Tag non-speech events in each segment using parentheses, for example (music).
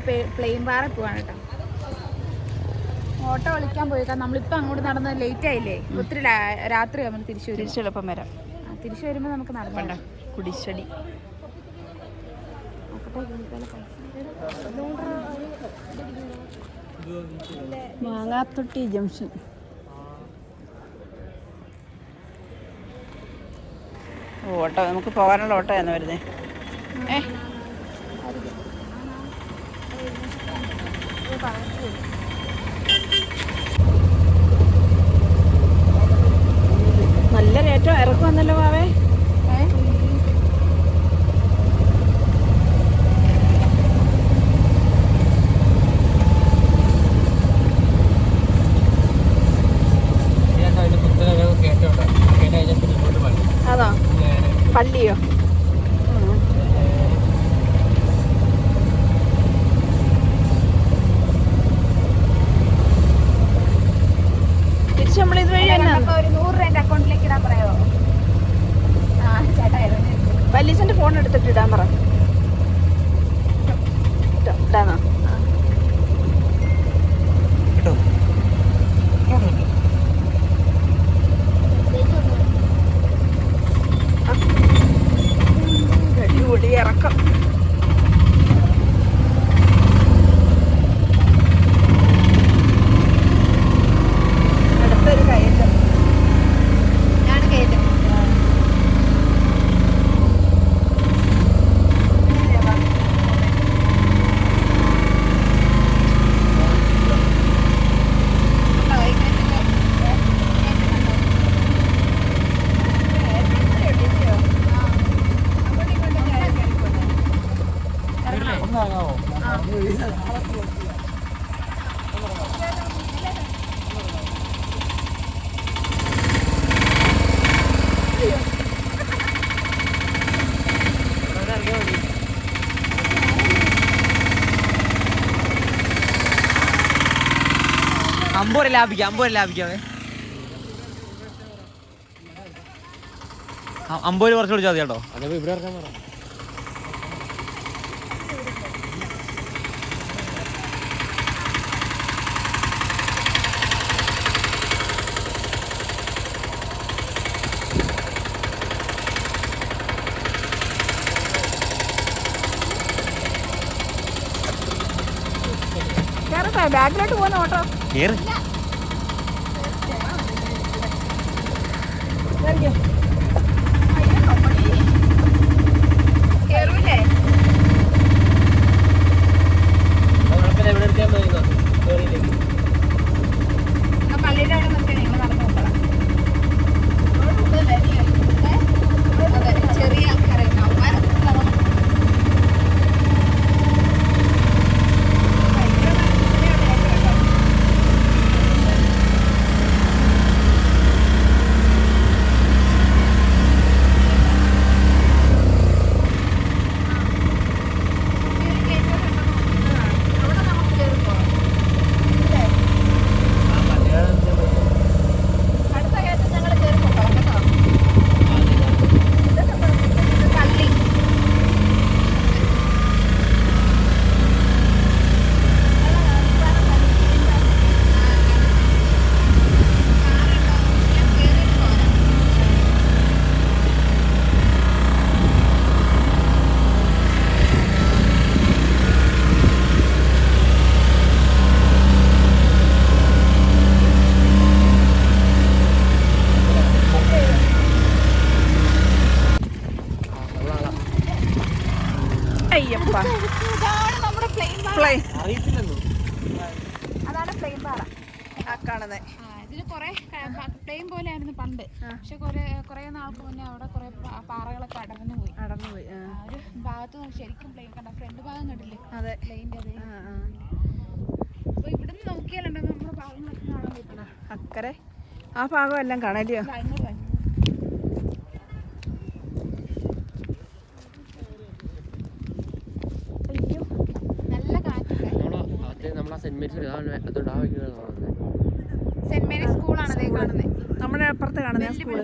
ഞങ്ങൾ പ്ലെയിൻ പാറ പോവാണ് കേട്ടോ ഓട്ടോ വിളിക്കാൻ പോയേക്കാം നമ്മളിപ്പോൾ അങ്ങോട്ട് നടന്ന് ലേറ്റ് ആയില്ലേ? ഒത്തിരി രാത്രി നമ്മൾ തിരിച്ചു വരും. തിരിച്ചു എളുപ്പം വരാം തിരിച്ചു വരുമ്പോൾ നമുക്ക് നടക്കണ്ട കുടിച്ചടി മാങ്ങാത്തൊട്ടി ജംഗ്ഷൻ. ഓട്ടോ നമുക്ക് പോകാനുള്ള ഓട്ടോയാണ് വരുന്നത് ഏ? ലാഭിക്കാം അമ്പൂരെ ലാഭിക്കാവേ അമ്പൂര് കുറച്ച് വിളിച്ചാൽ മതി കേട്ടോ. പറ. ബാക്കിലോട്ട് പോകുന്ന ഓട്ടോ കേറ് കേറൂലേ എന്നാ പള്ളിയുടെ അവിടെ നിർത്തി നിങ്ങൾ നടന്നു നോക്കണം അതെ ചെറിയ ആൾക്കാരെ അവന്മാരൊക്കെ നടന്നു അവിടെ നമുക്ക് കയറി പോകാം അടുത്ത കയറ്റം ഞങ്ങൾ കയറി പോകാം കേട്ടോ ഇതൊക്കെ പള്ളി അയ്യപ്പ ഇതാണ് നമ്മുടെ പ്ലെയിൻ പാറ പ്ലേ അതാണ് പ്ലെയിൻ പാറ ആ കാണുന്നേ ആ, ഇതിൽ കുറെ പ്ലെയിൻ പോലെയായിരുന്നു പണ്ട് പക്ഷെ കുറെ കുറെ നാൾക്ക് മുന്നേ അവിടെ കുറെ പാ- പാറകളൊക്കെ അടർന്നു പോയി അടന്നു പോയി ആ. ആ, ഒരു ഭാഗത്ത് നിന്ന് ശരിക്കും പ്ലെയിൻ കണ്ട ഫ്രണ്ട് ഭാഗം കണ്ടില്ലേ അതെ പ്ലെയിന്റെ അത് ആ, ആ. അപ്പൊ ഇവിടുന്ന് നോക്കിയാലുണ്ടോ നമ്മുടെ ഭാഗങ്ങളൊക്കെ കാണാൻ പറ്റും അക്കരെ ആ ഭാഗം എല്ലാം കാണാലിയോ ദാ ഇങ്ങോട്ട് വാ. അയ്യോ നല്ല കാറ്റൊക്കെ നമ്മളാ സെന്റ് മേരീസ് അതുകൊണ്ട് ആ വയ്ക്കുന്നത് സെന്റ് മേരീസ് സ്കൂളാണ് എല്ലാം കാണുന്നത് നമ്മുടെ അപ്പുറത്ത് കാണുന്ന സ്കൂൾ.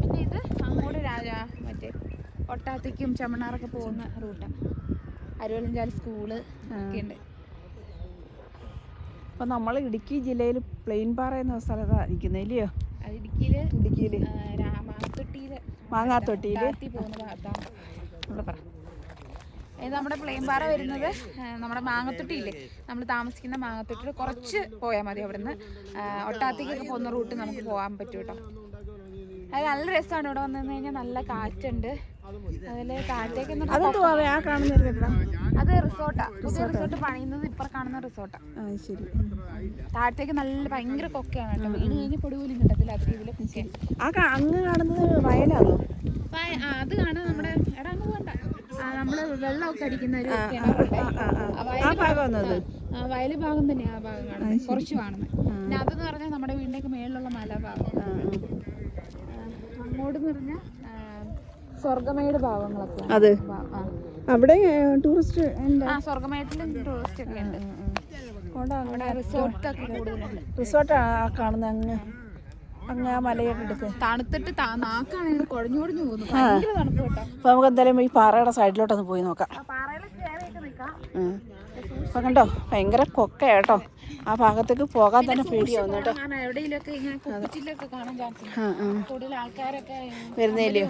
പിന്നെ ഇത് അങ്ങോട്ട് രാജാ മറ്റേ ഒട്ടാത്തേക്കും ചെമ്മണ്ണാറൊക്കെ പോകുന്ന റൂട്ടാണ് അരുവലഞ്ചാൽ സ്കൂൾ ഒക്കെ ഉണ്ട്. അപ്പം നമ്മൾ ഇടുക്കി ജില്ലയിൽ പ്ലെയിൻ പാറ എന്ന സ്ഥലത്താണ് ഇരിക്കുന്നത് ഇല്ലയോ? ഇടുക്കിയിൽ മാങ്ങാത്തൊട്ടിയിൽ ഭാഗത്താണ് ഇവിടെ പറ. ഇത് നമ്മുടെ പ്ലെയിൻ പാറ വരുന്നത് നമ്മുടെ മാങ്ങത്തൊട്ടിയില്ലേ? നമ്മൾ താമസിക്കുന്ന മാങ്ങത്തൊട്ടിയിൽ കുറച്ച് പോയാൽ മതി അവിടുന്ന്. ഒട്ടാത്തേക്കൊക്കെ പോകുന്ന റൂട്ട് നമുക്ക് പോകാൻ പറ്റും കേട്ടോ അത് നല്ല രസമാണ് ഇവിടെ വന്നു കഴിഞ്ഞാൽ നല്ല കാറ്റുണ്ട്. എന്ന് അതെന്തുവാ ആ കാണുന്ന അത് റിസോർട്ടാ. പുതിയ റിസോർട്ട് പണിയുന്നത് ഇപ്പുറം കാണുന്ന റിസോർട്ടാ. ആ ശരി. താഴത്തേക്ക് നല്ല ഭയങ്കര കൊക്കയാണ് കേട്ടോ. വീട് കഴിഞ്ഞ് പൊടി പോലും കിട്ടത്തില്ല. അത് ഇതിലെ കൊക്കെ. ആ അങ്ങ് കാണുന്നത് വയലാണോ? അത് കാണാൻ നമ്മുടെ എടാ അങ്ങ് പോണ്ട. ആ, നമ്മൾ വെള്ളമൊക്കെ അടിക്കുന്ന ഒരു വയൽ ഭാഗം തന്നെയാ ആ ഭാഗം കാണുന്നത്. കുറച്ച് കാണുന്നത്. പിന്നെ അതെന്ന് പറഞ്ഞാൽ നമ്മുടെ വീടിന്റെ മേളിലുള്ള മലഭാഗം. അങ്ങോട്ട് പറഞ്ഞാൽ സ്വർഗമേട് ഭാഗങ്ങളൊക്കെ. അതെ. അവിടെ ടൂറിസ്റ്റ് സ്വർഗമേട്ടിലും ടൂറിസ്റ്റ് ഒക്കെ ഉണ്ട്. ആ കാണുന്നത് അങ്ങ്. അങ്ങ് ആ മലയൊക്കെ തണുത്തിട്ട് നാക്കാണെങ്കിൽ കുഴഞ്ഞു കുഴഞ്ഞു പോകുന്നു അപ്പൊ നമുക്ക് എന്തായാലും ഈ പാറയുടെ സൈഡിലോട്ടൊന്ന് പോയി നോക്കാം. പാറയിലൊക്കെ നിൽക്കാം. ഉം. കണ്ടോ? ഭയങ്കര കൊക്കയാട്ടോ. ആ ഭാഗത്തേക്ക് പോകാൻ തന്നെ പേടിയാവുന്നു കേട്ടോ. ആ ആ. വരുന്നില്ലയോ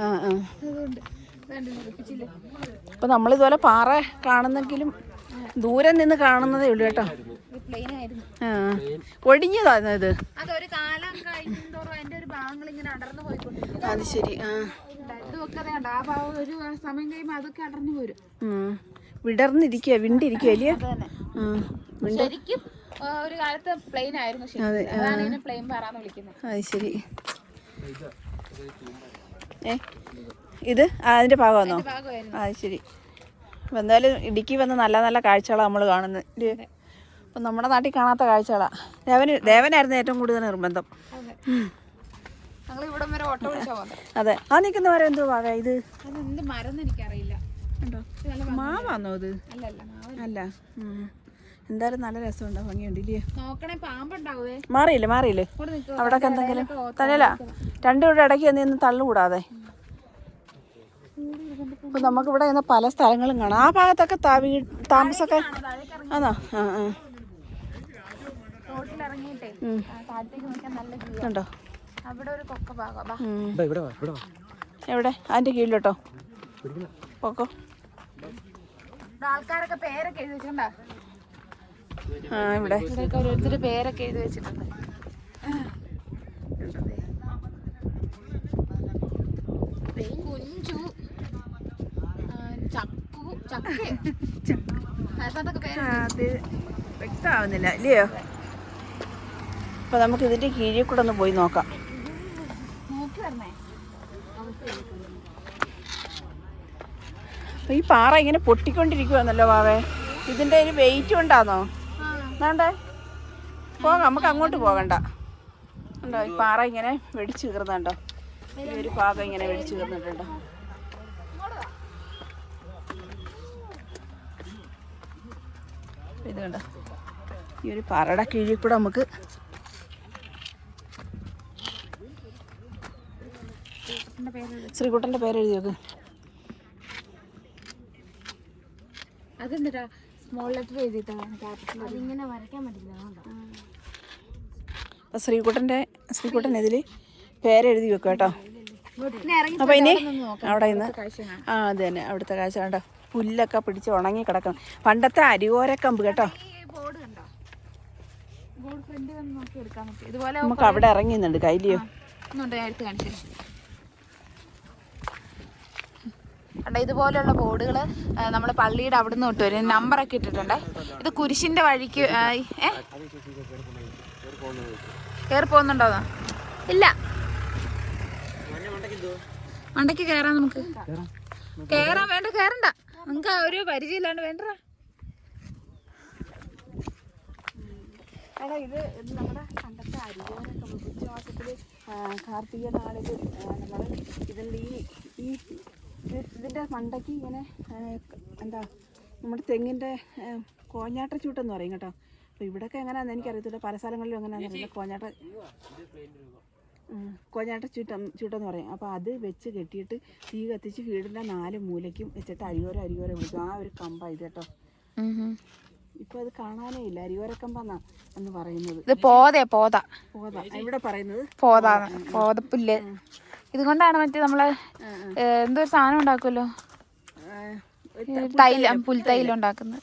ആ നമ്മളിതുപോലെ പാറ കാണുന്നെങ്കിലും ദൂരെ നിന്ന് കാണുന്നതേ ഉള്ളൂ കേട്ടോ. ആ. ഒടിഞ്ഞതായിരുന്നു ഇത്. അത് ശരി ആ. ഭാഗം ഒരു സമയം കഴിയുമ്പോൾ അതൊക്കെ അടർന്നു പോരും. വിടർന്നിരിക്കുക വിണ്ടിരിക്കുക അല്ലേ ശരിക്കും ഒരു കാലത്ത് പ്ലെയിൻ ആയിരുന്നു ശരി അതാണ് ഇതിനെ പ്ലെയിൻ പാറാന്ന് വിളിക്കുന്നത്. അത് ശരി. ഏ ഇത്? അതിന്റെ ഭാഗമാണോ അത് ശരി. അപ്പം എന്തായാലും ഇടുക്കി വന്ന് നല്ല നല്ല കാഴ്ചകളാണ് നമ്മൾ കാണുന്നത് അപ്പം നമ്മുടെ നാട്ടിൽ കാണാത്ത കാഴ്ചകളാണ് ദേവന് ദേവനായിരുന്നു ഏറ്റവും കൂടുതൽ നിർബന്ധം. അതെ. ആ നിൽക്കുന്നവരെന്തോ ഭാഗം ഇത്? മരം എനിക്കറിയില്ല. ഉണ്ടോ? ഇത് അത്? അല്ല. എന്തായാലും നല്ല രസമുണ്ടോ ഭംഗിയുണ്ട് ഇല്ലേ? മാറിയില്ലേ മാറിയില്ലേ? അവിടെ എന്തെങ്കിലും? തന്നെയല്ല രണ്ടും ഇവിടെ ഇടയ്ക്ക് നിന്ന് തള്ളുകൂടാതെ. അപ്പം നമുക്കിവിടെ ഇന്ന് പല സ്ഥലങ്ങളും കാണാം. ആ ഭാഗത്തൊക്കെ താവി താമസമൊക്കെ ആണോ? ആ ആ. ഉണ്ടോ. എവിടെ? അതിന്റെ കീഴിലോട്ടോ. പോക്കോ. ആൾക്കാരൊക്കെ പേരൊക്കെ എഴുതി വെച്ചിട്ടുണ്ടോ? ആ ഇവിടെ. ഇവിടെയൊക്കെ ഓരോരുത്തർ പേരൊക്കെ എഴുതി വെച്ചിട്ടുണ്ട്. കുഞ്ചു. ചക്കു ചക്ക. അതൊക്കെ പേര് ആ, അത് വ്യക്തമാവുന്നില്ല. ഇല്ലയോ? അപ്പൊ നമുക്ക് ഇതിന്റെ കീഴിൽ കൂടെ ഒന്ന് പോയി നോക്കി വരണേ അപ്പൊ ഈ പാറ ഇങ്ങനെ പൊട്ടിക്കൊണ്ടിരിക്കുവാന്നല്ലോ വാവേ ഇതിന്റെ ഒരു വെയിറ്റ് ഉണ്ടാന്നോ വേണ്ടേ? പോകാം നമുക്ക് അങ്ങോട്ട് പോകണ്ട. ഉണ്ടോ ഈ പാറ ഇങ്ങനെ വെടിച്ചു കീർന്നുണ്ടോ ഈ ഒരു ഭാഗം ഇങ്ങനെ വെടിച്ചു കീർന്നിട്ടുണ്ടോ ഇത് കണ്ടോ ഈ ഒരു പാറയുടെ കീഴിൽ കൂടെ നമുക്ക് ശ്രീകുട്ടന്റെ പേര് ശ്രീകുട്ടന്റെ പേര് എഴുതി അതെന്താ സ്മോൾ ലെറ്റർ എഴുതിയിട്ടാണ് ക്യാപിറ്റൽ അതിങ്ങനെ വരയ്ക്കാൻ പറ്റില്ല അപ്പോൾ ശ്രീകുട്ടന്റെ ശ്രീകുട്ടൻ ഇതിൽ പേരെഴുതി വെക്കും കേട്ടോ. അപ്പൊ ഇറങ്ങി അപ്പോൾ ഇനി നോക്കാം. അവിടെ ഇന്ന് ആ അത് തന്നെ. അവിടുത്തെ കാഴ്ച കണ്ടോ? പുല്ലൊക്കെ പിടിച്ച് ഉണങ്ങി കിടക്കണം പണ്ടത്തെ അരികോരക്കമ്പ് കേട്ടോ. ബോർഡ് കണ്ടോ? ബോർഡ് ഫ്രണ്ട് വന്ന് നോക്കി എടുക്കാൻ പറ്റും. ഇതുപോലെ നമുക്ക് അവിടെ ഇറങ്ങിയുന്നുണ്ട് കയ്യിലെയോ ഒന്നുണ്ട് ഞാൻ കാണിച്ചു കണ്ടോ ഇതുപോലെയുള്ള ബോർഡുകൾ നമ്മൾ പള്ളിയുടെ അവിടെ നിന്ന് തൊട്ട് വരും. നമ്പറൊക്കെ ഇട്ടിട്ടുണ്ടേ. ഇത് കുരിശിന്റെ വഴിക്ക് കയറി പോകുന്നുണ്ടോന്നോ ഇല്ല. മണ്ടയ്ക്ക് കയറാം നമുക്ക്. കയറാൻ വേണ്ട കയറണ്ട നമുക്ക് ഒരു പരിചയമില്ലാണ്ട് വേണ്ട ഇത് നമ്മുടെ പണ്ടത്തെ കാർത്തിക നാളിൽ നമ്മൾ ഇതിന്റെ ഈ ഈ ഇതിന്റെ മണ്ടയ്ക്ക് ഇങ്ങനെ എന്താ നമ്മുടെ തെങ്ങിന്റെ കോഞ്ഞാട്ട ചൂട്ടെന്ന് പറയും കേട്ടോ. അപ്പോൾ ഇവിടെയൊക്കെ എങ്ങനെയാണെന്ന് എനിക്കറിയത്തില്ല. പല സ്ഥലങ്ങളിലും എങ്ങനെയാണെന്ന് അറിയില്ല. കോഞ്ഞാട്ട കോഞ്ഞാട്ട ചൂട്ടം ചൂട്ടെന്ന് പറയും. അപ്പോൾ അത് വെച്ച് കെട്ടിയിട്ട് തീ കത്തിച്ച് വീടിന്റെ നാല് മൂലയ്ക്കും വെച്ചിട്ട് അരിയോര അരിയോര വിളിക്കും. ആ ഒരു കമ്പ ഇത് കേട്ടോ. ഇപ്പോൾ അത് കാണാനേ ഇല്ല. അരിയോര കമ്പെന്നാ എന്ന് പറയുന്നത്. ഇത് പോതയാ പോത. പോതാ. ഇവിടെ പറയുന്നത്? പോതാ പോതപ്പുല്ല്. ഇതുകൊണ്ടാണ് മറ്റേ നമ്മൾ എന്തോ ഒരു സാധനം ഉണ്ടാക്കുമല്ലോ തൈലം പുൽത്തൈലം ഉണ്ടാക്കുന്നത്.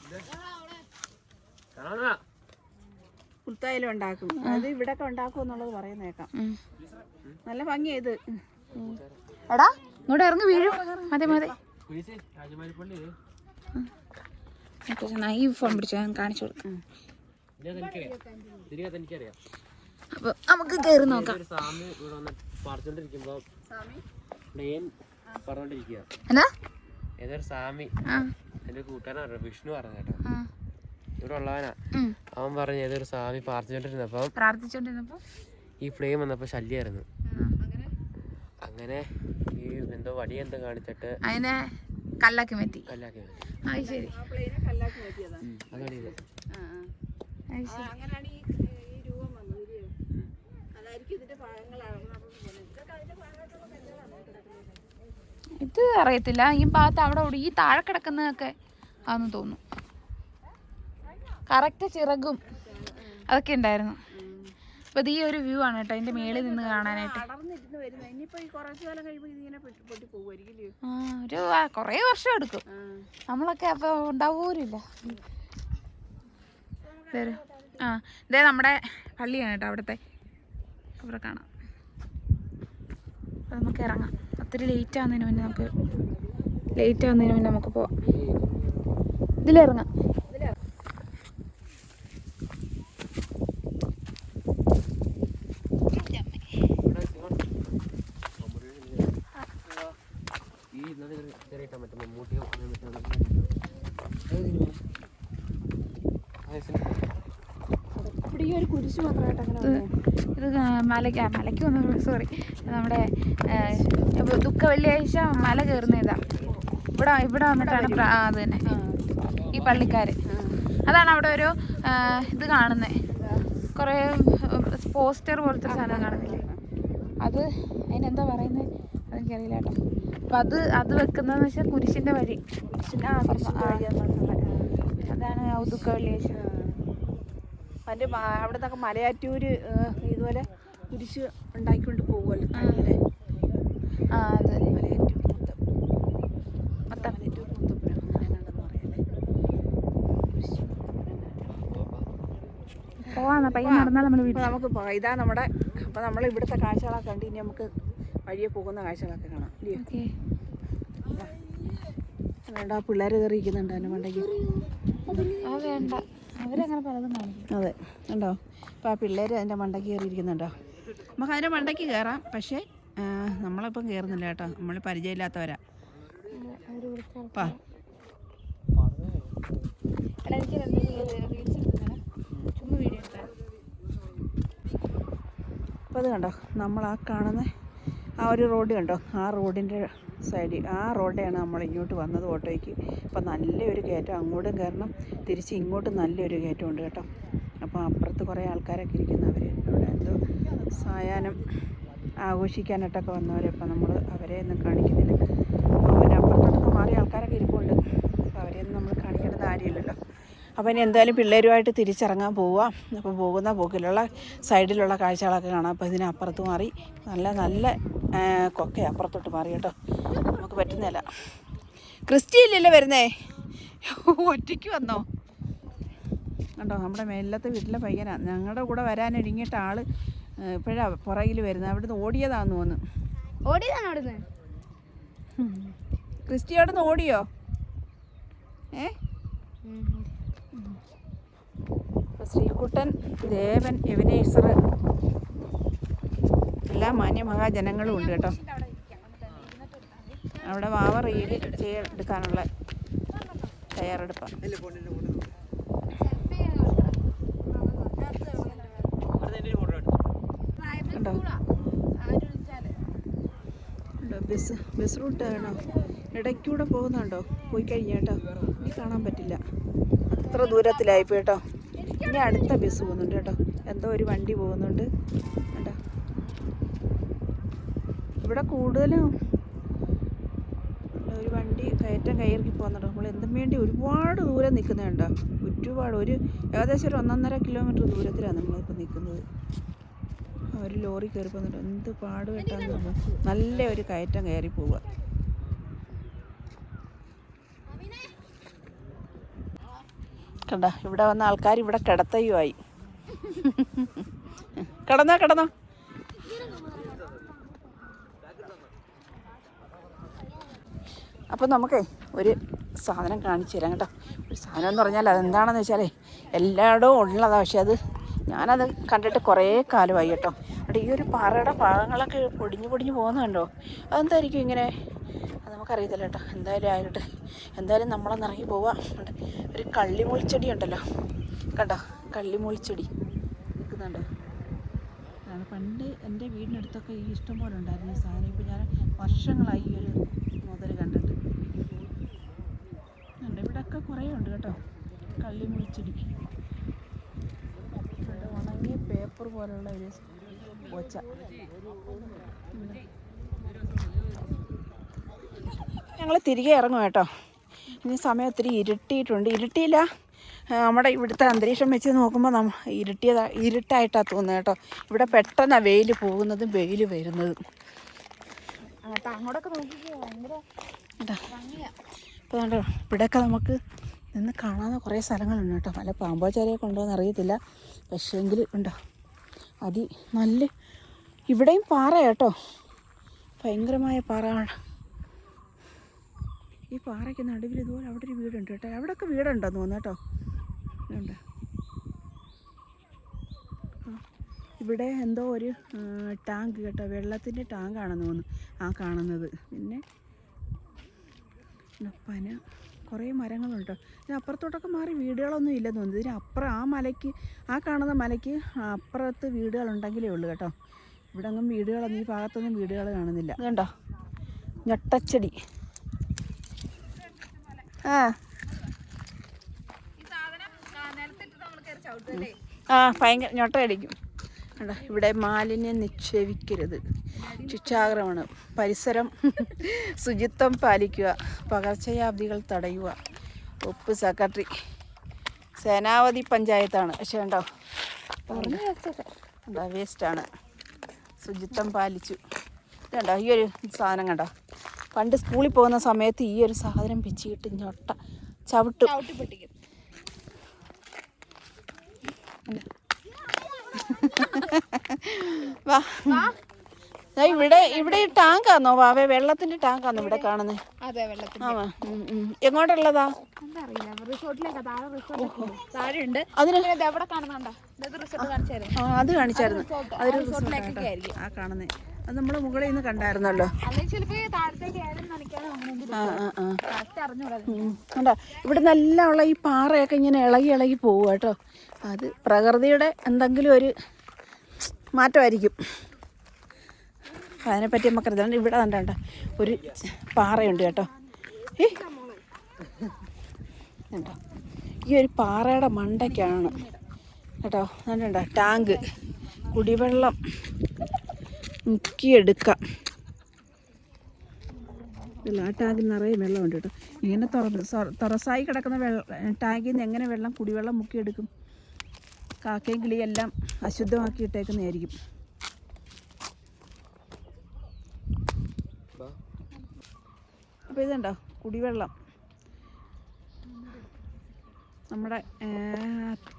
പുൽത്തൈലം ഉണ്ടാക്കും. അത് ഇവിടെ ഉണ്ടാക്കും എന്നുള്ളത് പറയുന്നേക്കാം. നല്ല ഭംഗിയാ ഇത്. എടാ ഇങ്ങോട്ട് ഇറങ്ങി വീഴും. മതി മതി. ഈ ഫോൺ പിടിച്ചു ഞാൻ കാണിച്ചു കൊടുക്കാം. അപ്പൊ നമുക്ക് കയറി നോക്കാം. എന്താ ഏതൊരു ആ എന്റെ കൂട്ടുകാരനാണ് വിഷ്ണു പറഞ്ഞു കേട്ടോ ഇവിടെ ഉള്ളവനാ. അവൻ പറഞ്ഞു ഏതൊരു സ്വാമി പ്രാർത്ഥിച്ചോണ്ടിരുന്നപ്പം പ്രാർത്ഥിച്ചോണ്ടിരുന്നപ്പോ ഈ ഫ്ലെയിം വന്നപ്പോ ശല്യായിരുന്നു അങ്ങനെ ഈ എന്തോ വടി എന്തോ കാണിച്ചിട്ട് അതിനെ കല്ലാക്കി മാറ്റി കല്ലാക്കി മാറ്റി. ശരി ആ പ്ലെയിനെ കല്ലാക്കി മാറ്റിയതാ ഉം, അതാണ് ഇത് ആ ആ അത് ശരി അങ്ങനെയാണ് ഈ ഈ രൂപം വന്നത് ഇല്ലയോ? അതായിരിക്കും ഇതിന്റെ ഭാഗങ്ങളാണ് നടന്നു പോകുന്നത്. ഇതൊക്കെ അതിന്റെ ഭാഗമായിട്ടുള്ള കല്ലുകളാണ് കിടക്കുന്നത്. ഇത് അറിയത്തില്ല. ഈ ഭാഗത്ത് അവിടെ ഓടി ഈ താഴെ കിടക്കുന്നതൊക്കെ ആണെന്ന് തോന്നുന്നു. കറക്റ്റ് ചിറകും. അതൊക്കെ ഉണ്ടായിരുന്നു. അപ്പൊ ഇത് ഈ ഒരു വ്യൂ ആണ് കേട്ടോ അതിന്റെ മേളിൽ നിന്ന് കാണാനായിട്ട്. ഒരു കൊറേ കുറേ വർഷം എടുക്കും. നമ്മളൊക്കെ അപ്പൊ ഉണ്ടാവൂരില്ല. ആ ഇതേ നമ്മുടെ പള്ളിയാണ് കേട്ടോ അവിടുത്തെ. അവിടെ കാണാം. നമുക്ക് ഇറങ്ങാം. ഒത്തിരി ലേറ്റ് ആവുന്നതിന് മുന്നേ നമുക്ക് ലേറ്റ് ആവുന്നതിന് മുന്നേ നമുക്ക് പോവാം. ഇതിലിറങ്ങാം. ഈ ഇന്നലെ ചെറിയിട്ടാ മറ്റേ മമ്മൂട്ടിയോ അങ്ങനെ ഇത് ഇത് മലയ്ക്ക് മലയ്ക്ക് വന്നു സോറി നമ്മുടെ ദുഃഖ വെള്ളിയാഴ്ച മല കയറുന്ന ഇതാ ഇവിടെ ഇവിടെ വന്നിട്ടാണ് അത് തന്നെ. ഈ പള്ളിക്കാര്. അതാണ് അവിടെ ഒരു ഇത് കാണുന്നത് കുറേ പോസ്റ്റർ പോലത്തെ സാധനം കാണുന്നില്ലേ? അത് അതിനെന്താ പറയുന്നത് അതെനിക്കറിയില്ല കേട്ടോ. അപ്പം അത് അത് വെക്കുന്നതെന്ന് വെച്ചാൽ കുരിശിന്റെ വഴി. കുരിശിന്റെ അതാണ് ദുഃഖ വെള്ളിയാഴ്ച അതിന്റെ മ- അവിടെ നിന്നൊക്കെ മലയാറ്റൂര് ഇതുപോലെ കുരിശ് ഉണ്ടാക്കിക്കൊണ്ട് പോകുമല്ലോ തടിയുടെ ആ അതെ. മലയാറ്റൂർ മുത്തം മലയാറ്റൂർ മുത്തപ്പുരം അങ്ങനെയാണെന്ന് പറയല്ലേ കുരിശ് പോവാന്നാ പയ്യൻ നടന്നാൽ നമ്മൾ വീട്ടിൽ. നമുക്ക് ഇതാ നമ്മുടെ അപ്പോൾ നമ്മൾ ഇവിടുത്തെ കാഴ്ചകളൊക്കെ കണ്ട് ഇനി നമുക്ക് വഴിയെ പോകുന്ന കാഴ്ചകളൊക്കെ കാണാം വേണ്ട പിള്ളേർ കയറിയിരിക്കുന്നുണ്ട് എന്റെ മണ്ടയ്ക്ക് ആ വേണ്ട. അവരങ്ങനെ പലതും കാണിക്കും അതെ ഉണ്ടോ? അപ്പോൾ ആ പിള്ളേർ അതിന്റെ മണ്ടയ്ക്ക് കയറിയിരിക്കുന്നുണ്ടോ? നമുക്ക് അതിന്റെ മണ്ടയ്ക്ക് കയറാം പക്ഷേ നമ്മളിപ്പം കയറുന്നില്ല കേട്ടോ. നമ്മൾ പരിചയമില്ലാത്തവരാ. പാ. എനിക്ക് രണ്ട് റീൽസ് ചുമ്മാ വീഡിയോ എടുത്താൽ അപ്പോൾ അത് കണ്ടോ? നമ്മൾ ആ കാണുന്ന ആ ഒരു റോഡ് കണ്ടോ? ആ റോഡിന്റെ സൈഡിൽ ആ റോഡാണ് നമ്മൾ ഇങ്ങോട്ട് വന്നത് ഓട്ടോയ്ക്ക്. അപ്പോൾ നല്ലൊരു കയറ്റം. അങ്ങോട്ടും കയറണം. തിരിച്ച് ഇങ്ങോട്ടും നല്ലൊരു കയറ്റമുണ്ട് കേട്ടോ. അപ്പോൾ അപ്പുറത്ത് കുറേ ആൾക്കാരൊക്കെ ഇരിക്കുന്നു അവർ അവിടെ എന്തോ സായാഹ്നം ആഘോഷിക്കാനായിട്ടൊക്കെ വന്നവരെ. നമ്മൾ അവരെ ഒന്നും കാണിക്കുന്നില്ല. അപ്പോൾ പിന്നെ അപ്പുറത്തോട്ടൊക്കെ മാറിയ ആൾക്കാരൊക്കെ ഇരിപ്പുണ്ട്. അപ്പോൾ അവരെയൊന്നും നമ്മൾ കാണിക്കേണ്ട കാര്യമില്ലല്ലോ. അപ്പോൾ ഇനി എന്തായാലും പിള്ളേരുമായിട്ട് തിരിച്ചിറങ്ങാൻ പോവുക അപ്പോൾ പോകുന്ന പോക്കിലുള്ള സൈഡിലുള്ള കാഴ്ചകളൊക്കെ കാണാം. അപ്പോൾ ഇതിനപ്പുറത്ത് മാറി. നല്ല നല്ല കൊക്കെ അപ്പുറത്തോട്ട് മാറി കേട്ടോ. നമുക്ക് പറ്റുന്നില്ല. ക്രിസ്റ്റി ഇല്ലല്ലോ വരുന്നേ. ഒറ്റയ്ക്ക് വന്നോ? കണ്ടോ നമ്മുടെ മേലത്തെ വീട്ടിലെ പയ്യനാണ് ഞങ്ങളുടെ കൂടെ വരാൻ ഒരുങ്ങിയിട്ട് ആൾ ഇപ്പോഴാണ് പുറകിൽ വരുന്നത്. അവിടുന്ന് ഓടിയതാന്ന് തോന്നുന്നു. ഓടിയതാണ് അവിടുന്ന്? ക്രിസ്റ്റി അവിടുന്ന് ഓടിയോ? ഏ? ശ്രീകുട്ടൻ ദേവൻ യവനേശ്വർ എല്ലാ മാന്യമഹാജനങ്ങളും ഉണ്ട് കേട്ടോ. അവിടെ വാവ റീൽ എടുക്കാനുള്ള തയ്യാറെടുപ്പാണ് ബസ് ബസ് റൂട്ട് ഇടയ്ക്കൂടെ പോകുന്നുണ്ടോ? പോയി കഴിഞ്ഞ കേട്ടോ. ഇനി കാണാൻ പറ്റില്ല. അത്ര ദൂരത്തിലായിപ്പോ കേട്ടോ. ഇനി അടുത്ത ബസ് പോകുന്നുണ്ട് കേട്ടോ. എന്തോ ഒരു വണ്ടി പോകുന്നുണ്ട്. കേട്ടോ ഇവിടെ കൂടുതലും ഒരു വണ്ടി കയറ്റം കയറി പോകുന്നുണ്ട്. നമ്മൾ എന്തും വേണ്ടി ഒരുപാട് ദൂരം നിൽക്കുന്നുണ്ടോ ഒരുപാട്. ഒരു ഏകദേശം ഒരു ഒന്നൊന്നര കിലോമീറ്റർ ദൂരത്തിലാണ് നമ്മളിപ്പോൾ നിൽക്കുന്നത്. ഒരു ലോറി കയറി പോകുന്നുണ്ട്. എന്ത് പാട് വെട്ടാന്ന് പറഞ്ഞു നല്ല ഒരു കയറ്റം കയറി പോവുക. കണ്ട ഇവിടെ വന്ന ആൾക്കാർ ഇവിടെ കിടത്തയുമായി. കിടന്നോ കിടന്നോ. അപ്പോൾ നമുക്കേ ഒരു സാധനം കാണിച്ചു തരാം കേട്ടോ. ഒരു സാധനം എന്ന് പറഞ്ഞാൽ അതെന്താണെന്ന് വെച്ചാലേ എല്ലായിടവും ഉള്ളതാണ് പക്ഷേ അത് ഞാനത് കണ്ടിട്ട് കുറേ കാലമായി കേട്ടോ. അവിടെ ഈ ഒരു പാറയുടെ ഭാഗങ്ങളൊക്കെ പൊടിഞ്ഞു പൊടിഞ്ഞു പോകുന്നുണ്ടോ അതെന്തായിരിക്കും ഇങ്ങനെ? അത് നമുക്കറിയത്തില്ല കേട്ടോ. എന്തായാലും ആയിട്ട് എന്തായാലും നമ്മളൊന്ന് ഇറങ്ങി പോവാം. ഒരു കള്ളിമൂളിച്ചെടി ഉണ്ടല്ലോ. കണ്ടോ? കള്ളിമൂളിച്ചെടി നിൽക്കുന്നുണ്ടോ പണ്ട് എന്റെ വീടിനടുത്തൊക്കെ ഈ ഇഷ്ടം പോലെ ഉണ്ടായിരുന്നു ഈ സാധനം. ഇപ്പോൾ ഞാൻ വർഷങ്ങളായി ഈ ഒരു മുതൽ കണ്ടിട്ട്. ഉണ്ട്. ഇവിടെയൊക്കെ കുറേ ഉണ്ട് കേട്ടോ. കള്ളി മുളിച്ചെടി ഇവിടെ ഉണങ്ങിയ പേപ്പർ പോലുള്ള ഒരു ഒച്ച ഞങ്ങൾ തിരികെ ഇറങ്ങും കേട്ടോ. ഇനി സമയം ഒത്തിരി ഇരുട്ടിയിട്ടുണ്ട്. ഇരുട്ടിയില്ല. നമ്മുടെ ഇവിടുത്തെ അന്തരീക്ഷം വെച്ച് നോക്കുമ്പോൾ നമ്മ ഇരുട്ടിയതാ ഇരുട്ടായിട്ടാണ് തോന്നുന്നത് കേട്ടോ. ഇവിടെ പെട്ടെന്നാണ് വെയിൽ പോകുന്നതും വെയിൽ വരുന്നതും. അങ്ങോട്ടൊക്കെ ഇപ്പോൾ കണ്ടോ ഇവിടെയൊക്കെ നമുക്ക് നിന്ന് കാണാവുന്ന കുറേ സ്ഥലങ്ങളുണ്ട് കേട്ടോ. പല പാമ്പോച്ചാരിയൊക്കെ ഉണ്ടോ എന്ന് അറിയത്തില്ല പക്ഷേങ്കിൽ ഉണ്ടോ അതി നല്ല ഇവിടെയും പാറ കേട്ടോ. ഭയങ്കരമായ പാറ ഈ പാറയ്ക്ക് നടുവിൽ ഇതുപോലെ അവിടെ ഒരു വീടുണ്ട് കേട്ടോ. അവിടെയൊക്കെ വീടുണ്ടെന്ന് തോന്നുന്നു കേട്ടോ. ഉണ്ട് ഇവിടെ എന്തോ ഒരു ടാങ്ക് കേട്ടോ. വെള്ളത്തിന്റെ ടാങ്കാണെന്ന് തോന്നുന്നു ആ കാണുന്നത്. പിന്നെ പന. കുറേ മരങ്ങളുണ്ട്. ഇതിന് അപ്പുറത്തോട്ടൊക്കെ മാറി വീടുകളൊന്നും ഇല്ലെന്ന് തോന്നുന്നു. ഇതിന് അപ്പുറം ആ മലയ്ക്ക് ആ കാണുന്ന മലയ്ക്ക് അപ്പുറത്ത് വീടുകളുണ്ടെങ്കിലേ ഉള്ളൂ കേട്ടോ. ഇവിടെ ഒന്നും വീടുകളൊന്നും ഈ ഭാഗത്തൊന്നും വീടുകൾ കാണുന്നില്ല. കണ്ടോ ഞൊട്ടച്ചെടി ആ ഈ സാധനം ആ, നിലത്തിട്ട് നമ്മൾ കയറി ചവിട്ടല്ലേ ആ. ഭയങ്കര ഞൊട്ട അടിക്കും. കണ്ടോ ഇവിടെ മാലിന്യം നിക്ഷേപിക്കരുത്. ശിക്ഷാഗ്രഹമാണ്. പരിസരം (laughs) ശുചിത്വം പാലിക്കുക. പകർച്ചവ്യാധികൾ തടയുക. ഉപ്പ് സെക്രട്ടറി സേനാവതി പഞ്ചായത്താണ്. പക്ഷേ ഉണ്ടോ എന്താ വേസ്റ്റാണ് ശുചിത്വം പാലിച്ചു. ഇതുണ്ടോ ഈ ഒരു സാധനം കണ്ടോ? പണ്ട് സ്കൂളിൽ പോകുന്ന സമയത്ത് ഈ ഒരു സാധനം പിച്ചിട്ട് ഞൊട്ട ചവിട്ടും. (laughs) വാ. ഇവിടെ ഇവിടെ ടാങ്കാന്നോ വാവേ വെള്ളത്തിന്റെ ടാങ്കാന്നോ ഇവിടെ കാണുന്നത്. എങ്ങോട്ടുള്ളതാ? അത് കാണിച്ചായിരുന്നു. അതൊരു ആട്ടോ. ആയിരിക്കും. ആ കാണുന്നേ. അത് നമ്മൾ മുകളിൽ നിന്ന് കണ്ടായിരുന്നല്ലോ. കണ്ടോ? ഇവിടെ നല്ല ഉള്ള ഈ പാറയൊക്കെ ഇങ്ങനെ ഇളകി ഇളകി പോവുക കേട്ടോ. അത് പ്രകൃതിയുടെ എന്തെങ്കിലും ഒരു മാറ്റമായിരിക്കും. അതിനെപ്പറ്റി നമുക്ക് അറിയാം ഇവിടെ കണ്ടോ? ഒരു പാറയുണ്ട് കേട്ടോ. ഏ? കണ്ടോ? ഈ ഒരു പാറയുടെ മണ്ടയ്ക്കാണ്. കേട്ടോ? കണ്ടോ? ടാങ്ക്. കുടിവെള്ളം. മുക്കിയെടുക്കാം. ആ ടാങ്കിൽ നിറയെ വെള്ളമുണ്ട് കേട്ടോ. ഇങ്ങനെ തുറ തുറസായി കിടക്കുന്ന വെള്ളം ടാങ്കിൽ നിന്ന് എങ്ങനെ വെള്ളം കുടിവെള്ളം മുക്കിയെടുക്കും? കാക്കയും കിളിയെല്ലാം അശുദ്ധമാക്കിയിട്ടേക്കുന്നതായിരിക്കും. അപ്പോൾ ഇതുണ്ടോ? കുടിവെള്ളം. നമ്മുടെ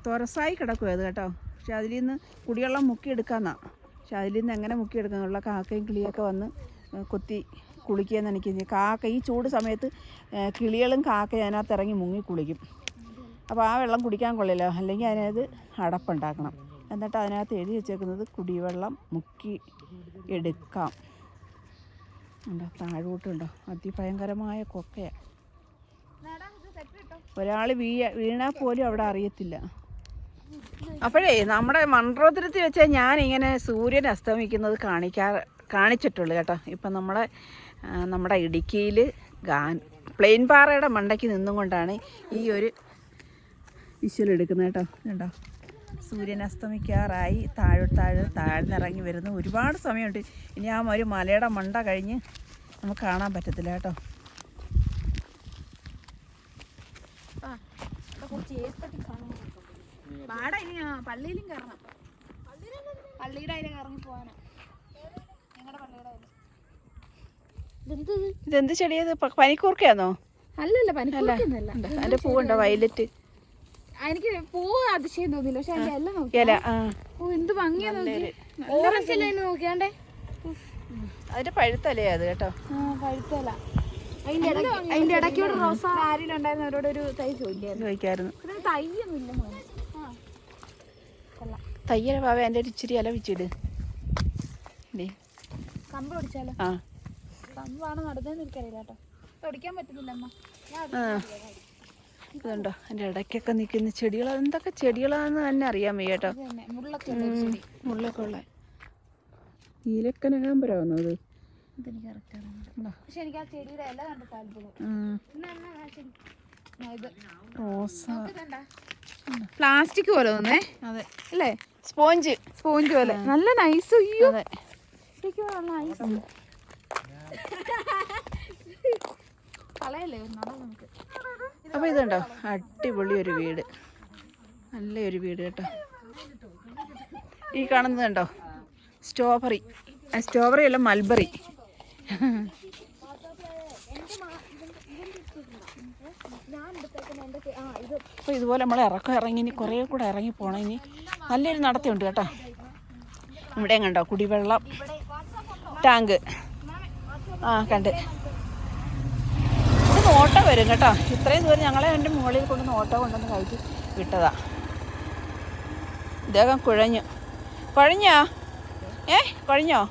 തുറസായി കിടക്കും അത് കേട്ടോ. പക്ഷെ അതിൽ നിന്ന് കുടിവെള്ളം മുക്കിയെടുക്കാമെന്നാണ് പക്ഷെ അതിൽ നിന്ന് എങ്ങനെ മുക്കിയെടുക്കാനുള്ള കാക്കയും കിളിയൊക്കെ വന്ന് കൊത്തി കുളിക്കുകയെന്ന് എനിക്ക് കാക്ക ഈ ചൂട് സമയത്ത് കിളികളും കാക്കയും അതിനകത്ത് ഇറങ്ങി മുങ്ങി കുളിക്കും. അപ്പോൾ ആ വെള്ളം കുടിക്കാൻ കൊള്ളില്ല. അല്ലെങ്കിൽ അതിനകത്ത് അടപ്പുണ്ടാക്കണം. എന്നിട്ട് അതിനകത്ത് എഴുതി വെച്ചേക്കുന്നത് കുടിവെള്ളം മുക്കി എടുക്കാം. ഉണ്ടോ? താഴോട്ടുണ്ടോ? അതിഭയങ്കരമായ കൊക്കയാണ് ഒരാൾ വീഴ വീണാൽ പോലും അവിടെ അറിയത്തില്ല. അപ്പോഴേ നമ്മുടെ മൺറോത്തുരത്തിൽ വെച്ചാൽ ഇങ്ങനെ സൂര്യൻ അസ്തമിക്കുന്നത് കാണിക്കാ കാണിച്ചിട്ടുള്ളൂ കേട്ടോ. ഇപ്പം നമ്മളെ നമ്മുടെ ഇടുക്കിയിൽ ഗാൻ പ്ലെയിൻ പാറയുടെ മണ്ടയ്ക്ക് നിന്നും കൊണ്ടാണ് ഈ ഒരു വിഷ്വൽ എടുക്കുന്നത് കേട്ടോ. കണ്ടോ? സൂര്യൻ അസ്തമിക്കാറായി താഴെ താഴെ താഴ്ന്നിറങ്ങി വരുന്നു. ഒരുപാട് സമയമുണ്ട്. ഇനി ആ ഒരു മലയുടെ മണ്ട കഴിഞ്ഞ് നമുക്ക് കാണാൻ പറ്റത്തില്ല കേട്ടോ. വാടാ ഇനി പള്ളിയിലും കയറണം പള്ളിയുടെ അതിലെ കറങ്ങി പോവാനാ. ഞങ്ങളുടെ പള്ളിയുടെ ഇതെന്ത്? ചെടിയത് പനിക്കൂർക്കയാന്നോ? അല്ലല്ല പനിക്കൂർക്കൊന്നുമല്ല. അതിന്റെ പൂവുണ്ടോ? വയലറ്റ്. എനിക്ക് പൂ അതിശയം തോന്നില്ല പക്ഷെ അതിന്റെ എല്ലാം നോക്കി. ഇല ഓ എന്ത് ഭംഗിയാ നോക്കി. ഓറഞ്ച് അല്ലേ നോക്കിയാണ്ടേ? അതിന്റെ പഴുത്തലേ അത് കേട്ടോ. പഴുത്തല. അതിന്റെ ഇടയ്ക്ക് അതിന്റെ ഇടയ്ക്കൂടെ റോസ തൈ ഉണ്ടായിരുന്നവരോട് ഒരു തൈ ചോദിക്കായിരുന്നു. ചോദിക്കായിരുന്നു. തയ്യൽ പാവ എന്റെ ഒരു ഇച്ചിരി ഇല വെച്ചിട് ഇല്ലേ? കമ്പ് ഒടിച്ചാലോ ആ. കമ്പാണ് നടന്നതെന്ന് എനിക്കറിയില്ല കേട്ടോ. തൊടിക്കാൻ പറ്റുന്നില്ല അമ്മ. ഞാൻ ആ. ഇതുണ്ടോ? എന്റെ ഇടയ്ക്കൊക്കെ നിൽക്കുന്ന ചെടികൾ എന്തൊക്കെ ചെടികളാണെന്ന് തന്നെ അറിയാൻ വയ്യ കേട്ടോ. മുള്ളൊക്കെ ഉള്ള നീലക്കനകാമ്പരമാണോ അത്? പക്ഷെ എനിക്ക് ആ ചെടിയുടെ ഇല കണ്ട് താല്പര്യം. ഇത് റോസ. പ്ലാസ്റ്റിക് പോലെ തോന്നേ അതെ. അല്ലേ? സ്പോഞ്ച്. സ്പോഞ്ച് പോലെ. നല്ല നൈസ് അയ്യോ. അപ്പൊ ഇതുണ്ടോ? അടിപൊളി ഒരു വീട്. നല്ലൊരു വീട് കേട്ടോ. ഈ കാണുന്നത് കണ്ടോ? സ്ട്രോബെറി. സ്ട്രോബെറി അല്ല മൽബറി അപ്പോൾ ഇതുപോലെ നമ്മൾ ഇറക്കം ഇറങ്ങി ഇനി കുറേ കൂടെ ഇറങ്ങി പോകണം ഇനി നല്ലൊരു നടത്തിയുണ്ട് കേട്ടോ. ഇവിടെയും കണ്ടോ കുടിവെള്ളം. ടാങ്ക്. ആ കണ്ട്. ഇവിടുന്ന് ഓട്ടോ വരും കേട്ടോ. ഇത്രയും ദൂരം ഞങ്ങളെ എന്റെ മുകളിൽ കൊണ്ടുവന്ന് ഓട്ടോ കൊണ്ടുവന്ന് കഴിച്ച് വിട്ടതാ. ഇദ്ദേഹം കുഴഞ്ഞു. കുഴഞ്ഞോ? ഏ കുഴഞ്ഞോ?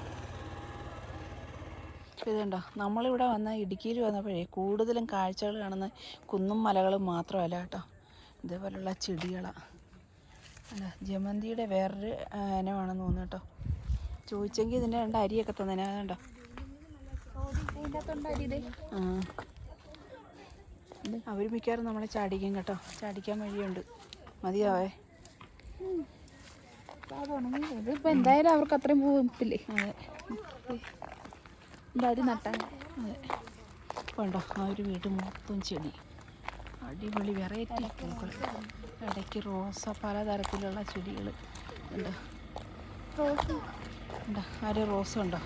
ഇതുണ്ടോ? നമ്മളിവിടെ വന്ന ഇടുക്കിയിൽ വന്നപ്പോഴേ കൂടുതലും കാഴ്ചകൾ കാണുന്ന കുന്നും മലകളും മാത്രമല്ല കേട്ടോ. ഇതേപോലുള്ള ചെടികളാണ് അല്ല ജമന്തിയുടെ വേറൊരു ഇനമാണെന്ന് തോന്നുന്നു കേട്ടോ. ചോദിച്ചെങ്കിൽ ഇതിന്റെ രണ്ട് അരിയൊക്കെ തന്നേനെ അതുണ്ടോ? ആ. അവർ മിക്കവാറും നമ്മളെ ചാടിക്കും കേട്ടോ. ചാടിക്കാൻ വഴിയുണ്ട്. മതിയാവേ? ഇതിപ്പോ എന്തായാലും അവർക്ക് അത്രയും പോകത്തില്ലേ അതെ. എന്തായാലും നട്ടാൻ. അതെ. കണ്ടോ? ആ ഒരു വീട് മൊത്തം ചെടി. അടിപൊളി വെറൈറ്റി പൂക്കൾ ഇടയ്ക്ക് റോസ പലതരത്തിലുള്ള ചെടികൾ ഉണ്ട് ഉണ്ടോ ആ ഒരു റോസ് ഉണ്ടോ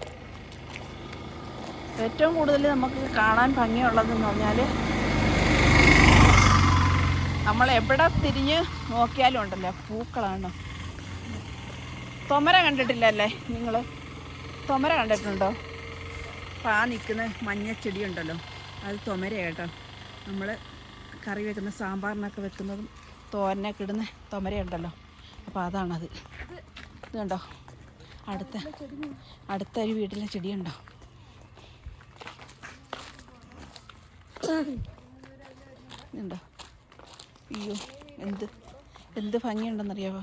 ഏറ്റവും കൂടുതൽ നമുക്ക് കാണാൻ ഭംഗിയുള്ളതെന്ന് പറഞ്ഞാൽ നമ്മൾ എവിടെ തിരിഞ്ഞ് നോക്കിയാലും ഉണ്ടല്ലേ പൂക്കളാണ്. തൊമര കണ്ടിട്ടില്ലല്ലേ നിങ്ങൾ തൊമര കണ്ടിട്ടുണ്ടോ? ആ നിൽക്കുന്ന മഞ്ഞച്ചെടി ഉണ്ടല്ലോ അത് തൊമര കേട്ടോ. നമ്മൾ കറി വെക്കുന്ന സാമ്പാറിനൊക്കെ വെക്കുന്നതും തോരനൊക്കെ ഇടുന്ന തൊമരയുണ്ടല്ലോ അപ്പോൾ അതാണത്. ഇത് കണ്ടോ? അടുത്ത അടുത്ത ഒരു വീട്ടിലെ ചെടിയുണ്ടോ? ഇതുണ്ടോ? അയ്യോ എന്ത് എന്ത് ഭംഗിയുണ്ടെന്നറിയാവോ?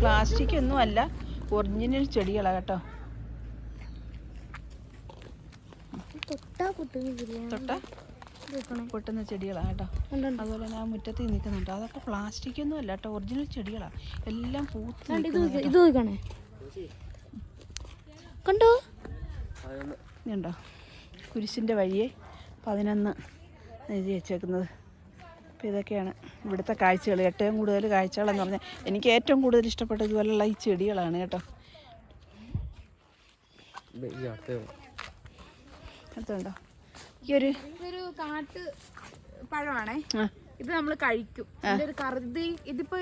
പ്ലാസ്റ്റിക് ഒന്നും അല്ല ഒറിജിനൽ ചെടികളാണ് കേട്ടോ. തൊട്ടാ പൊട്ടുന്ന ചെടികളാണ്. കേട്ടോ. അതുപോലെ തന്നെ ആ മുറ്റത്ത് നിൽക്കുന്നുണ്ട്. അതൊക്കെ പ്ലാസ്റ്റിക് ഒന്നും അല്ല കേട്ടോ ഒറിജിനൽ ചെടികളാണ് എല്ലാം പൂത്ത് കണ്ടോ? ഇതുണ്ടോ? കുരിശിന്റെ വഴിയെ പതിനൊന്ന് എഴുതി വെച്ചേക്കുന്നത്. അപ്പോൾ ഇതൊക്കെയാണ് ഇവിടുത്തെ കാഴ്ചകൾ. ഏറ്റവും കൂടുതൽ കാഴ്ചകളെന്ന് പറഞ്ഞാൽ എനിക്ക് ഏറ്റവും കൂടുതൽ ഇഷ്ടപ്പെട്ട ഇതുപോലുള്ള ഈ ചെടികളാണ് കേട്ടോ. അടുത്തുണ്ടോ? ഈ അടുത്ത് ഒരു കാട്ട് പഴമാണേ. ഇത് നമ്മൾ കഴിക്കും. ഇതിന്റെ ഒരു കറുതി ഇതിപ്പോ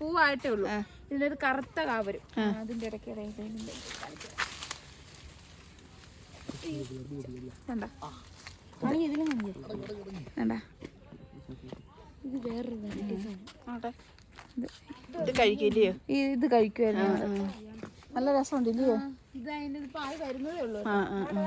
പൂവായിട്ടേ ഉള്ളൂ. ഇതിന്റെ ഒരു കറുത്ത കാവരും അതിന്റെ ഇടയ്ക്ക് ഇത് വേറൊരു വെറൈറ്റി ആട്ടെ. ഇത് കഴിക്കില്ലയോ? ഇത് കഴിക്കുമായിരുന്നു നല്ല രസമുണ്ട് ഇല്ലയോ? ഇത് അതിന്റെ ഇപ്പൊ ആയി വരുന്നതേ ഉള്ളൂ. ആ ആ ആ.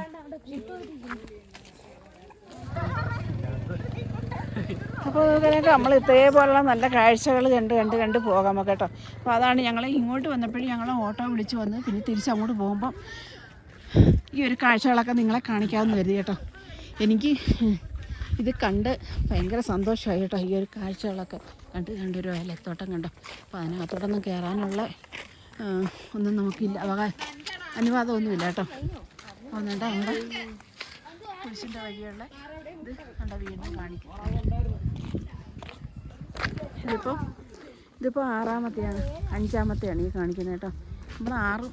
അപ്പോൾ ഇതിനൊക്കെ നമ്മൾ ഇതേപോലുള്ള നല്ല കാഴ്ചകൾ കണ്ട് കണ്ട് കണ്ട് പോകാം നമുക്ക് കേട്ടോ. അപ്പോൾ അതാണ് ഞങ്ങൾ ഇങ്ങോട്ട് വന്നപ്പോഴും ഞങ്ങൾ ഓട്ടോ വിളിച്ചു വന്ന് പിന്നെ തിരിച്ചങ്ങോട്ട് പോകുമ്പം ഈ ഒരു കാഴ്ചകളൊക്കെ നിങ്ങളെ കാണിക്കാമെന്ന് കരുതി കേട്ടോ. എനിക്ക് ഇത് കണ്ട് ഭയങ്കര സന്തോഷമായി കേട്ടോ ഈ ഒരു കാഴ്ചകളൊക്കെ കണ്ട് കണ്ടൊരു വയലത്തോട്ടം കണ്ടോ. അപ്പോൾ അതിനകത്തോട്ടൊന്നും കയറാനുള്ള ഒന്നും നമുക്കില്ല അവക അനുവാദമൊന്നുമില്ല കേട്ടോ. ഒന്നുണ്ട് നമ്മുടെ കുരിശിന്റെ വഴിയുള്ള ഇത് കണ്ട വീണ്ടും കാണിക്കും. ഇതിപ്പോൾ ഇതിപ്പോൾ ആറാമത്തെയാണ് അഞ്ചാമത്തെയാണ് ഈ കാണിക്കുന്നത് കേട്ടോ. നമ്മൾ ആറും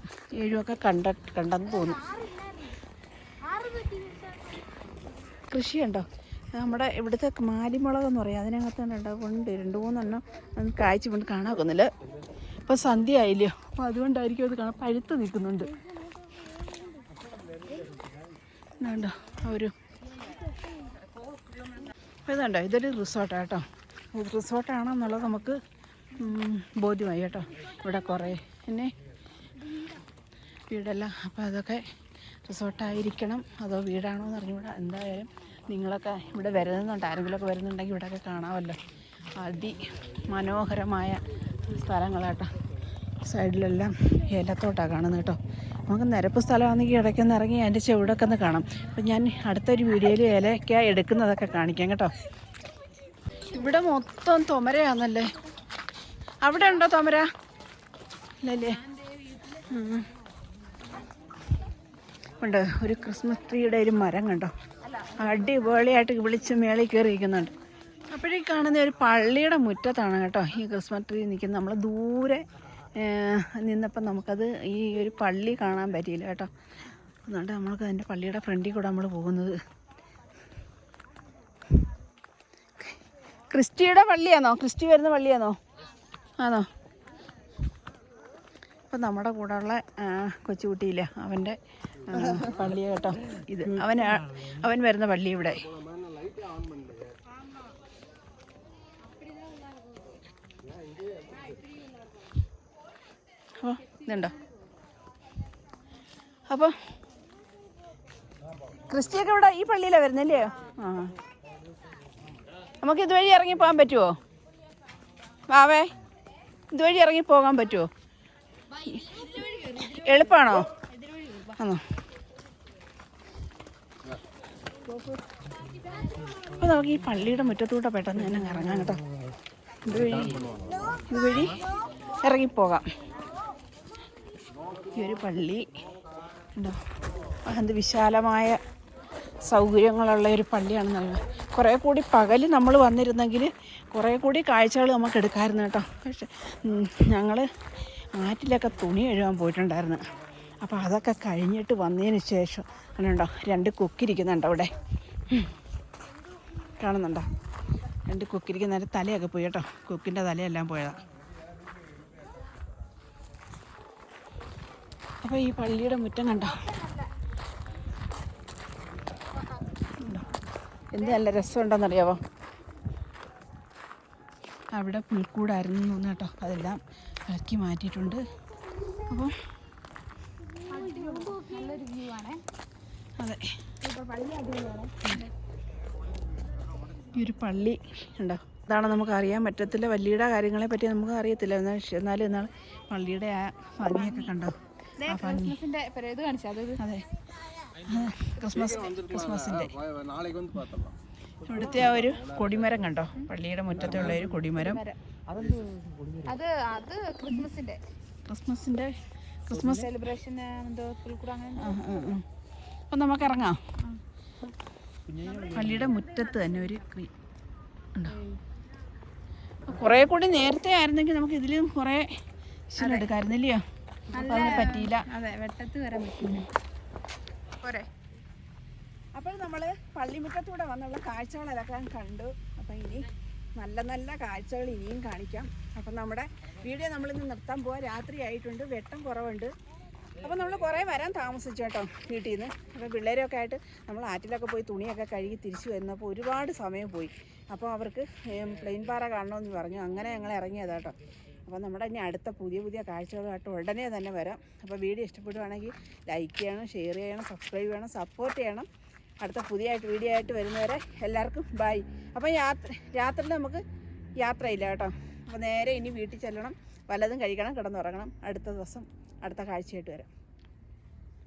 ഒക്കെ കണ്ട കണ്ടെന്ന് തോന്നും. കൃഷിയുണ്ടോ? നമ്മുടെ ഇവിടുത്തെ മാലിമുളക് എന്ന് പറയും. അതിനകത്ത് ഉണ്ട്? രണ്ട് മൂന്നെണ്ണം കായ്ച്ചു കൊണ്ട് കാണാക്കുന്നില്ല ഇപ്പം സന്ധ്യ ആയില്ലയോ അപ്പോൾ അതുകൊണ്ടായിരിക്കും അത് കാണാൻ പഴുത്ത് നിൽക്കുന്നുണ്ട്. ഇതുണ്ടോ? ഒരു ഇതുണ്ടോ? ഇതൊരു റിസോർട്ടാണ് കേട്ടോ. ഇത് റിസോർട്ടാണെന്നുള്ളത് നമുക്ക് ബോധ്യമായി കേട്ടോ. ഇവിടെ കുറേ. പിന്നെ വീടെല്ലാം. അപ്പോൾ അതൊക്കെ റിസോർട്ടായിരിക്കണം. അതോ വീടാണോ എന്ന് അറിഞ്ഞുകൂടാ. എന്തായാലും നിങ്ങളൊക്കെ ഇവിടെ വരുന്നുണ്ട്. ആരെങ്കിലുമൊക്കെ വരുന്നുണ്ടെങ്കിൽ ഇവിടെയൊക്കെ കാണാമല്ലോ. അതി മനോഹരമായ സ്ഥലങ്ങളാട്ടോ. സൈഡിലെല്ലാം ഏലത്തോട്ടാണ് കാണുന്നത് കേട്ടോ. നമുക്ക് നിരപ്പ് സ്ഥലമാണെങ്കിൽ ഇടയ്ക്കൊന്ന് ഇറങ്ങി അതിന്റെ ചുവടൊക്കെ ഒന്ന് കാണാം. അപ്പം ഞാൻ അടുത്തൊരു വീഡിയോയിൽ ഏലയൊക്കെ എടുക്കുന്നതൊക്കെ കാണിക്കാം കേട്ടോ. ഇവിടെ മൊത്തം തൊമരയാണെന്നല്ലേ അവിടെ ഉണ്ടോ തൊമര? ഇല്ലല്ലേ. ഉണ്ട് ഒരു ക്രിസ്മസ് ട്രീയുടെ ഒരു മരം കണ്ടോ? അടിപൊളിയായിട്ട് വിളിച്ച് മേളിൽ കയറിയിരിക്കുന്നുണ്ട്. അപ്പോഴേ കാണുന്ന ഒരു പള്ളിയുടെ മുറ്റത്താണ് കേട്ടോ ഈ ക്രിസ്മസ് ട്രീ നിൽക്കുന്നത്. നമ്മൾ ദൂരെ നിന്നപ്പോൾ നമുക്കത് ഈ ഒരു പള്ളി കാണാൻ പറ്റിയില്ല കേട്ടോ. അതുകൊണ്ട് നമ്മൾക്ക് അതിന്റെ പള്ളിയുടെ ഫ്രണ്ടിൽ കൂടെ നമ്മൾ പോകുന്നത്. ക്രിസ്റ്റിയുടെ പള്ളിയാണോ ക്രിസ്റ്റി വരുന്ന പള്ളിയാണോ ആണോ ഇപ്പം നമ്മുടെ കൂടെയുള്ള കൊച്ചുകുട്ടിയില്ല അവന്റെ പള്ളി കേട്ടോ. ഇത്. അവൻ അവൻ വരുന്ന പള്ളി ഇവിടെ. അപ്പോൾ ഇതുണ്ടോ? അപ്പോൾ ക്രിസ്റ്റിയൊക്കെ ഇവിടെ ഈ പള്ളിയിലാണ് വരുന്നില്ലേ? ആ. നമുക്ക് ഇതുവഴി ഇറങ്ങി പോകാൻ പറ്റുമോ വാവേ ഇതുവഴി ഇറങ്ങി പോകാൻ പറ്റുമോ എളുപ്പമാണോ ആണോ? അപ്പോൾ നമുക്ക് ഈ പള്ളിയുടെ മുറ്റത്തൂടെ പെട്ടെന്ന് തന്നെ ഇറങ്ങാം കേട്ടോ. ഇതുവഴി ഇതുവഴി ഇറങ്ങിപ്പോകാം. ഈ ഒരു പള്ളി. എന്ത് വിശാലമായ സൗകര്യങ്ങളുള്ള ഒരു പള്ളിയാണ് നല്ലത് കുറേ കൂടി പകൽ നമ്മൾ വന്നിരുന്നെങ്കിൽ കുറേ കൂടി കാഴ്ചകൾ നമുക്ക് എടുക്കാമായിരുന്നു കേട്ടോ. പക്ഷെ ഞങ്ങൾ ആറ്റിലൊക്കെ തുണി എഴുതാൻ പോയിട്ടുണ്ടായിരുന്നു. അപ്പോൾ അതൊക്കെ കഴിഞ്ഞിട്ട് വന്നതിന് ശേഷം അങ്ങനെയുണ്ടോ രണ്ട് കൊക്കിരിക്കുന്നുണ്ട് അവിടെ. കാണുന്നുണ്ടോ? രണ്ട് കൊക്കിരിക്കുന്ന നേരം തലയൊക്കെ പോയി കേട്ടോ. കൊക്കിന്റെ തലയെല്ലാം പോയതാണ് അപ്പോൾ ഈ പള്ളിയുടെ മുറ്റം കണ്ടോ? എന്ത് നല്ല രസമുണ്ടെന്നറിയാവോ? അവിടെ പുൽക്കൂടായിരുന്നു കേട്ടോ. അതെല്ലാം ഇളക്കി മാറ്റിയിട്ടുണ്ട്. അപ്പോൾ ആണ്. അതെ. ഈ ഒരു പള്ളി ഉണ്ടോ? ഇതാണ് നമുക്ക് അറിയാൻ പറ്റത്തില്ല. വല്ലിയുടെ കാര്യങ്ങളെ പറ്റി നമുക്ക് അറിയത്തില്ല. എന്നാലും എന്നാൽ പള്ളിയുടെ ആ ഭംഗിയൊക്കെ കണ്ടോ? ആ അതെ ക്രിസ്മസ് ക്രിസ്മസിന്റെ ഇവിടുത്തെ ആ ഒരു കൊടിമരം കണ്ടോ? പള്ളിയുടെ മുറ്റത്തുള്ള ഒരു കൊടിമരം. അത് അത് ക്രിസ്മസിന്റെ. ക്രിസ്മസിന്റെ ക്രിസ്മസ് സെലിബ്രേഷൻ എന്തോ. അപ്പം നമുക്ക് ഇറങ്ങാം. പള്ളിയുടെ മുറ്റത്ത് തന്നെ ഒരു ക്രീ ഉണ്ടോ? കുറേ കൂടി നേരത്തെ ആയിരുന്നെങ്കിൽ നമുക്ക് ഇതിലും കുറേ എടുക്കാമായിരുന്നില്ലയോ അപ്പം അതിന് പറ്റിയില്ല. അതെ വെട്ടത്ത് വരാൻ പറ്റില്ല പോരെ. അപ്പോൾ നമ്മൾ പള്ളിമുറ്റത്തൂടെ വന്നുള്ള കാഴ്ചകളെല്ലാം കണ്ടു. അപ്പം ഇനി നല്ല നല്ല കാഴ്ചകൾ ഇനിയും കാണിക്കാം. അപ്പം നമ്മുടെ വീഡിയോ നമ്മളിന്ന് നിർത്താൻ പോവാ. രാത്രി ആയിട്ടുണ്ട്. വെട്ടം കുറവുണ്ട്. അപ്പോൾ നമ്മൾ കുറേ വരാൻ താമസിച്ചു കേട്ടോ വീട്ടിൽ നിന്ന് അപ്പോൾ പിള്ളേരൊക്കെ ആയിട്ട് നമ്മൾ ആറ്റിലൊക്കെ പോയി തുണിയൊക്കെ കഴുകി തിരിച്ചു വന്നപ്പോൾ ഒരുപാട് സമയം പോയി. അപ്പോൾ അവർക്ക് പ്ലെയിൻ പാറ കാണണമെന്ന് പറഞ്ഞു. അങ്ങനെ ഞങ്ങൾ ഇറങ്ങിയതാ കേട്ടോ. അപ്പോൾ നമ്മുടെ ഇനി അടുത്ത പുതിയ പുതിയ കാഴ്ചകളുമായിട്ട് ഉടനെ തന്നെ വരാം. അപ്പോൾ വീഡിയോ ഇഷ്ടപ്പെടുവാണെങ്കിൽ ലൈക്ക് ചെയ്യണം ഷെയർ ചെയ്യണം സബ്സ്ക്രൈബ് ചെയ്യണം സപ്പോർട്ട് ചെയ്യണം. അടുത്ത പുതിയ വീഡിയോ ആയിട്ട് വരുന്നവരെ എല്ലാവർക്കും ബൈ അപ്പോൾ യാത്ര രാത്രി നമുക്ക് യാത്രയില്ല കേട്ടോ. അപ്പോൾ നേരെ ഇനി വീട്ടിൽ ചെല്ലണം വല്ലതും കഴിക്കണം കിടന്നുറങ്ങണം. അടുത്ത ദിവസം അടുത്ത കാഴ്ചയായിട്ട് വരാം.